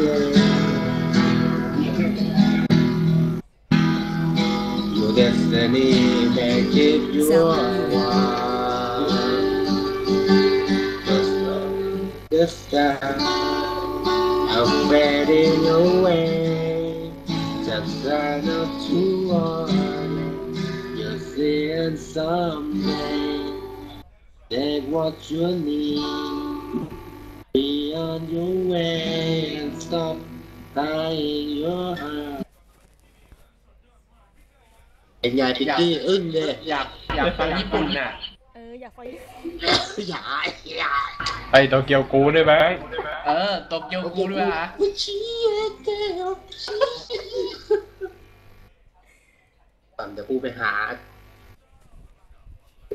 Your destiny may give you wild Just a fading away. Just sign up to one. You're seeing someday. Take what you need. Be on your way. Dying your heart. เป็นไงพิกกี้อึ้งเลยอยากอยากฟังญี่ปุ่นน่ะเอออยากฟังอย่าอย่าไอโตเกียวกูด้วยไหมเออโตเกียวกูด้วยฮะวิชิเอเกลตอนเดี๋ยวกูไปหา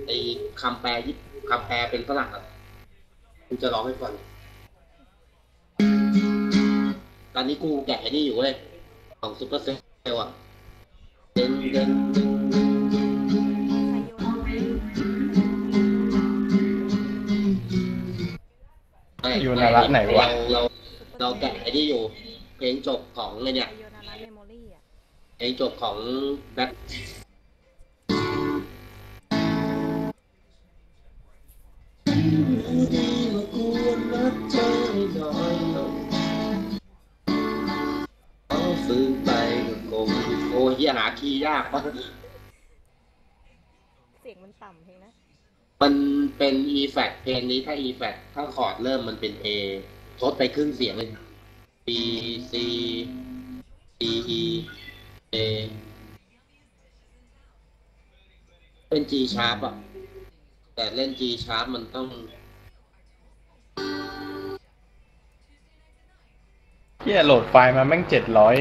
ไอ้คำแปลยิปคำแปลเป็นฝรั่งอะกูจะร้องให้ฟัง ตอนนี้กูแกะไอ้นี่อยู่เว้ย ของซูเปอร์เซลอะเด่นเด่นเด่นใครโยนอยู่นาระไหนวะเราเราเราแกะไอ้นี่อยู่ เพลงจบของไอ้เนี่ยใครโยนอาราเมมโมรี่อะเพลงจบของแบ็ค ซื้อไปกับกลมโอ้ยเหี้ยหาคีย์ยากวะเสียงมันต่ำเพลงนะ มันเป็น e f a c เพลงนี้ถ้า e f a c ถ้าคอร์ดเริ่มมันเป็น A ทดไปครึ่งเสียงเลย B C D E A เป็น G sharp อะ แต่เล่น G sharp มันต้อง เฮียโหลดไฟล์มาแม่งเจ็ดร้อย